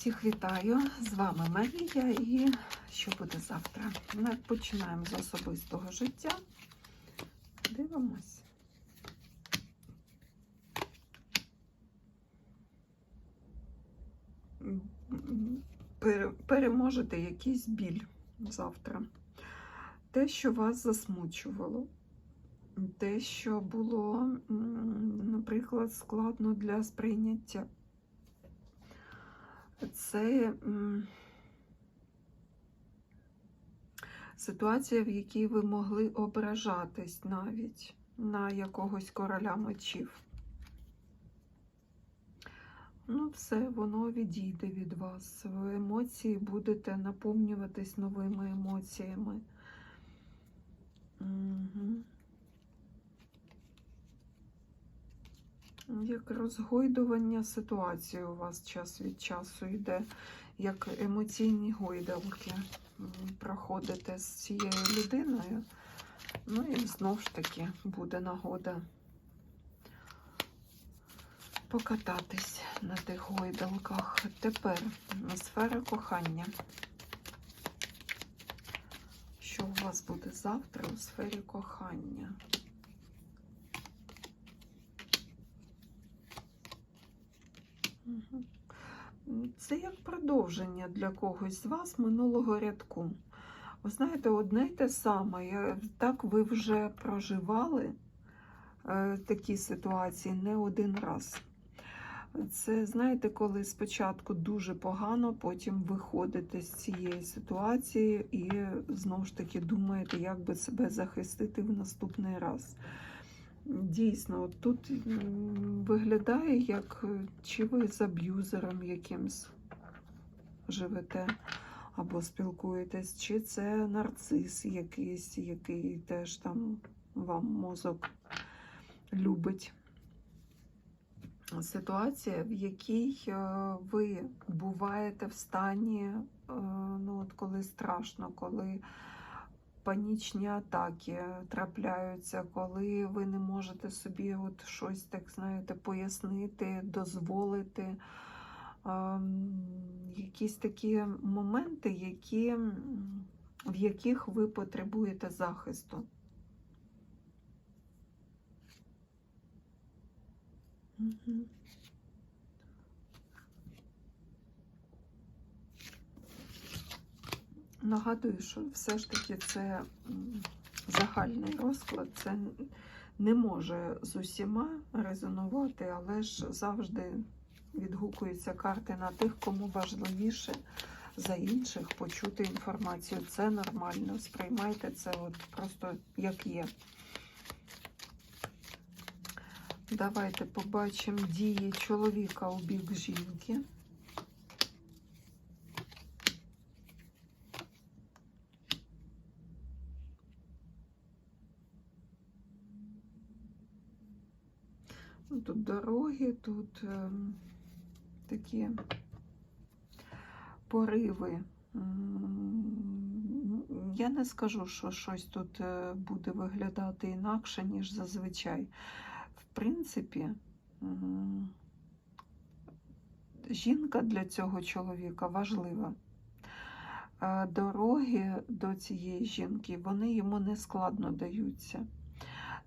Всіх вітаю! З вами Марія і що буде завтра? Ми починаємо з особистого життя. Дивимось. Переможете якийсь біль завтра. Те, що вас засмучувало, те, що було, наприклад, складно для сприйняття. Це ситуація, в якій ви могли ображатись навіть на якогось короля мечів. Ну, все, воно відійде від вас. Ви емоції будете наповнюватись новими емоціями. Угу. Як розгойдування ситуації у вас час від часу йде, як емоційні гойдалки проходите з цією людиною. Ну і знов ж таки буде нагода покататись на тих гойдалках. Тепер сфера кохання. Що у вас буде завтра у сфері кохання? Це як продовження для когось з вас минулого рядку. Ви знаєте, одне й те саме. Так ви вже проживали е, такі ситуації не один раз. Це, знаєте, коли спочатку дуже погано, потім виходите з цієї ситуації і знову ж таки думаєте, як би себе захистити в наступний раз. Дійсно, тут виглядає, як е, чи ви з аб'юзером якимсь живете або спілкуєтесь, чи це нарцис якийсь, який теж там вам мозок любить. Ситуація, в якій е, ви буваєте в стані, е, ну от коли страшно, коли панічні атаки трапляються, коли ви не можете собі от щось так знаєте пояснити, дозволити. Ем, Якісь такі моменти, які, в яких ви потребуєте захисту. Мгм. Нагадую, що все ж таки це загальний розклад, це не може з усіма резонувати, але ж завжди відгукуються карти на тих, кому важливіше за інших почути інформацію. Це нормально. Сприймайте це от просто як є. Давайте побачимо дії чоловіка у бік жінки. Ну, Тут дороги, тут ем, такі пориви. Я не скажу, що щось тут е, буде виглядати інакше, ніж зазвичай. В принципі, жінка для цього чоловіка важлива. Е, Дороги до цієї жінки вони йому не складно даються.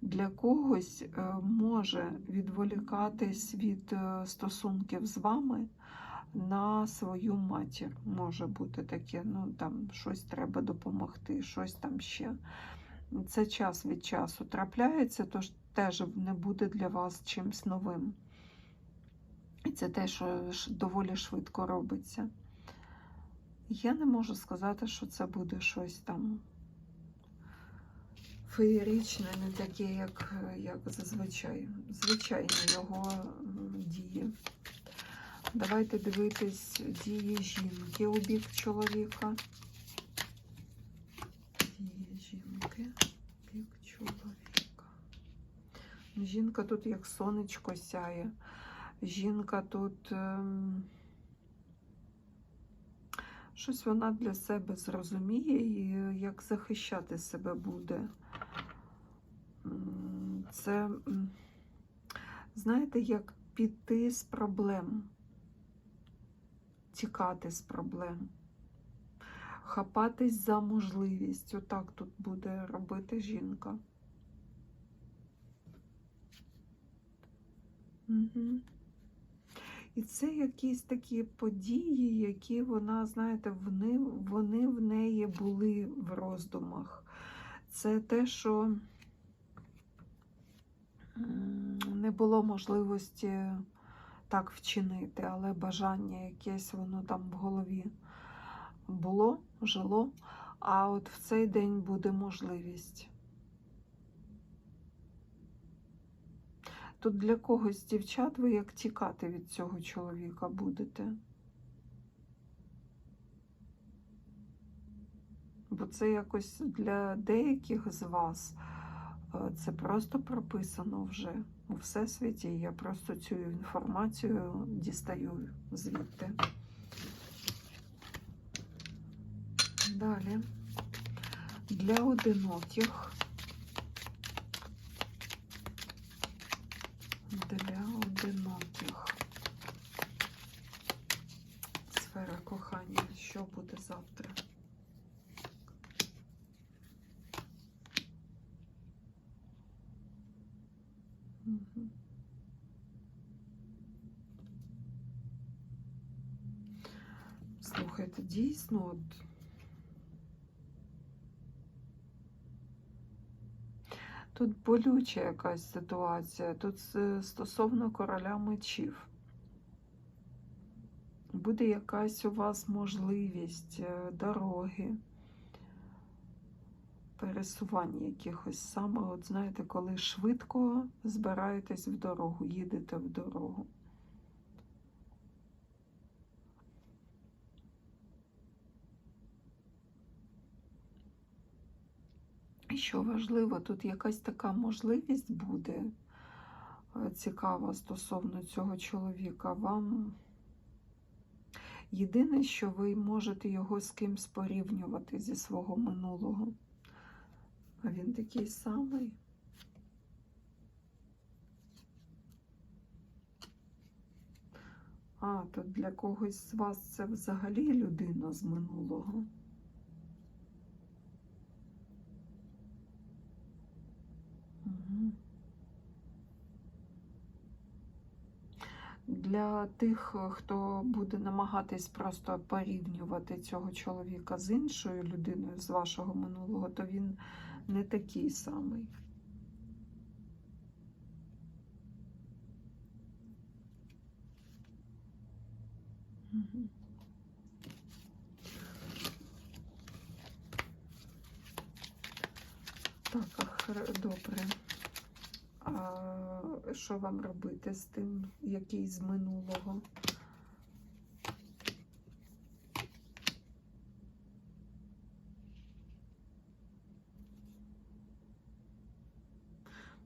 Для когось е, може відволікатись від е, стосунків з вами на свою матір. Може бути таке, ну там щось треба допомогти, щось там ще. Це час від часу трапляється, тож теж не буде для вас чимсь новим. І це те, що доволі швидко робиться. Я не можу сказати, що це буде щось там феєричне, не таке, як, як зазвичай. Звичайно, його дії. Давайте дивитись дії жінки у бік чоловіка. Дії жінки бік чоловіка. Жінка тут як сонечко сяє. Жінка тут ем, щось вона для себе зрозуміє і як захищати себе буде. Це, знаєте, як піти з проблем. тікати з проблем. Хапатись за можливість. Отак тут буде робити жінка. Угу. І це якісь такі події, які вона, знаєте, вони, вони в неї були в роздумах. Це те, що не було можливості так вчинити, але бажання якесь воно там в голові було, жило, а от в цей день буде можливість. Тут для когось дівчат ви як тікати від цього чоловіка будете. Бо це якось для деяких з вас це просто прописано вже у всесвіті. Я просто цю інформацію дістаю звідти. Далі. Для одиноких. Для одиноких. Сфера кохання. Що буде завтра? Мгм. Слухайте, дійсно, от тут болюча якась ситуація. Тут стосовно короля мечів. Буде якась у вас можливість е, дороги, пересування якихось саме, от знаєте, коли швидко збираєтесь в дорогу, їдете в дорогу. Що важливо, тут якась така можливість буде е, цікава стосовно цього чоловіка. Вам єдине, що ви можете його з кимсь порівнювати зі свого минулого. А він такий самий. А, то для когось з вас це взагалі людина з минулого. Для тих, хто буде намагатись просто порівнювати цього чоловіка з іншою людиною з вашого минулого, то він не такий самий. Так, добре. Що вам робити з тим, який з минулого?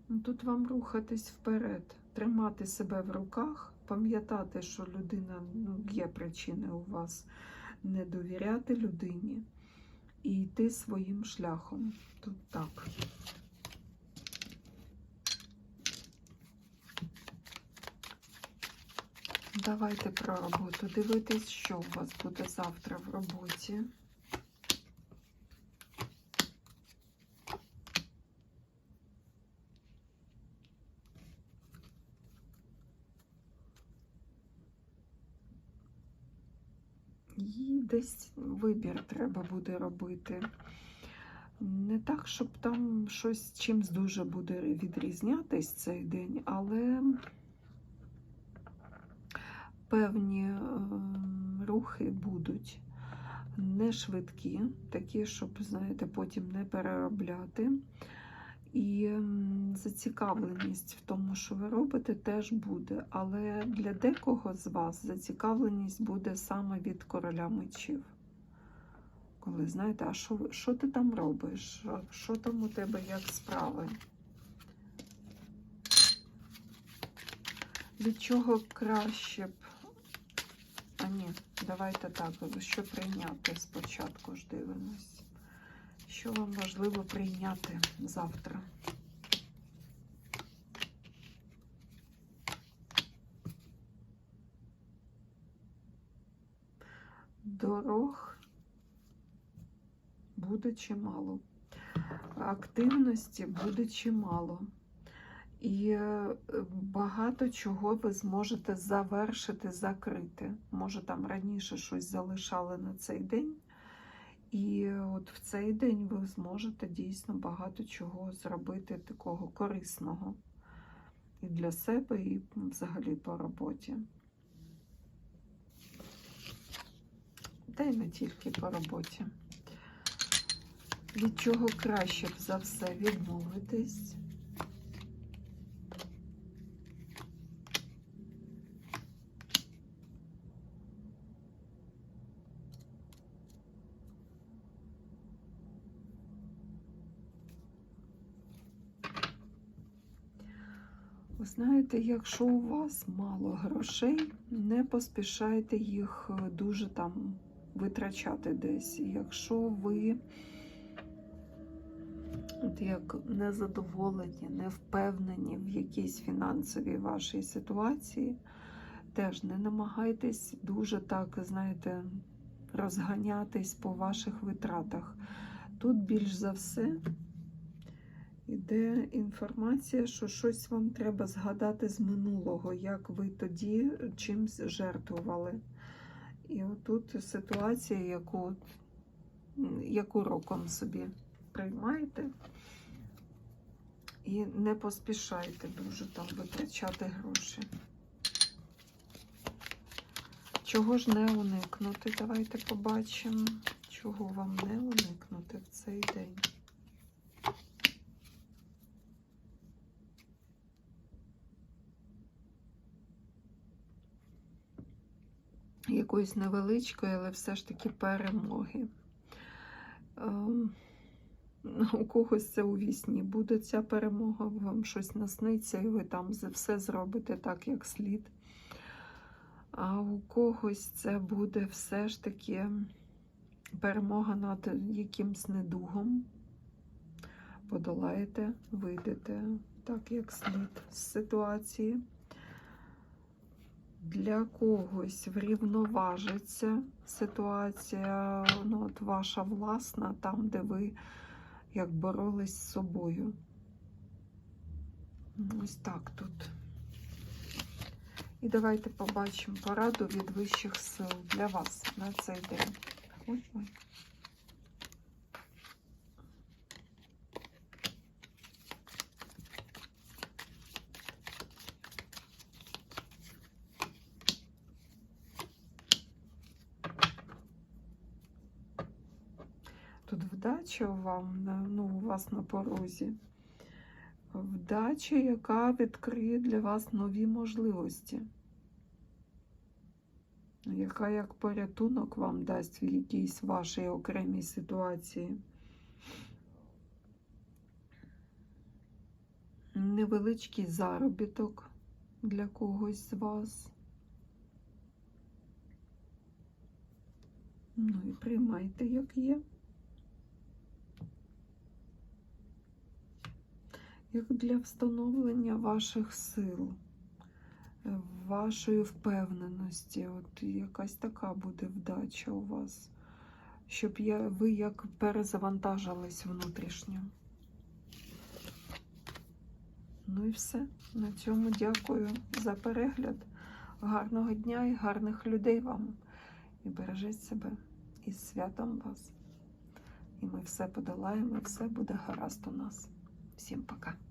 Ну, Тут вам рухатись вперед, тримати себе в руках, пам'ятати, що людина ну, є причини у вас не довіряти людині і йти своїм шляхом. Тут так. Давайте про роботу. Дивитись, що у вас буде завтра в роботі. І десь вибір треба буде робити. Не так, щоб там щось чимсь дуже буде відрізнятись цей день, але певні е, рухи будуть не швидкі, такі, щоб, знаєте, потім не переробляти. І зацікавленість в тому, що ви робите, теж буде. Але для декого з вас зацікавленість буде саме від короля мечів. Коли знаєте, а що, що ти там робиш? Що там у тебе як справи? Від чого краще б. Ні, давайте так, що прийняти спочатку ж дивимось. Що вам важливо прийняти завтра? дорог буде чимало. Активності буде чимало. І е, багато чого ви зможете завершити, закрити. Може, там раніше щось залишали на цей день. І от в цей день ви зможете дійсно багато чого зробити такого корисного і для себе, і взагалі по роботі. Та й не тільки по роботі. Від чого краще б за все відмовитись? Ви знаєте, якщо у вас мало грошей, не поспішайте їх е, дуже там витрачати десь. Якщо ви от як незадоволені, не впевнені в якійсь фінансовій вашій ситуації, теж не намагайтесь дуже так, знаєте, розганятись по ваших витратах. Тут більш за все іде інформація, що щось вам треба згадати з минулого, як ви тоді чимсь жертвували. І отут ситуація, яку, як уроком собі приймаєте. І не поспішайте дуже там витрачати гроші. Чого ж не уникнути? Давайте побачимо, чого вам не уникнути в цей день. Якоїсь невеличкої, але все ж таки перемоги. Ем, У когось це у вісні буде ця перемога, вам щось насниться, і ви там все зробите так, як слід. А у когось це буде все ж таки перемога над якимсь недугом. Подолаєте, вийдете так, як слід з ситуації. Для когось врівноважиться ситуація, ну, от ваша власна, там, де ви як боролись з собою. Ось так тут. І давайте побачимо пораду від вищих сил для вас на цей день. Ой, ой. Вам, ну, у вас на порозі. Вдача, яка відкриє для вас нові можливості. Яка як порятунок вам дасть в якійсь вашій окремій ситуації. Невеличкий заробіток для когось з вас. Ну і приймайте, як є. Як для встановлення ваших сил, е, вашої впевненості. От якась така буде вдача у вас, щоб я, ви як перезавантажились внутрішньо. Ну і все. На цьому дякую за перегляд. Гарного дня і гарних людей вам. І бережіть себе і святом вас. І ми все подолаємо, і все буде гаразд у нас. Всім пока.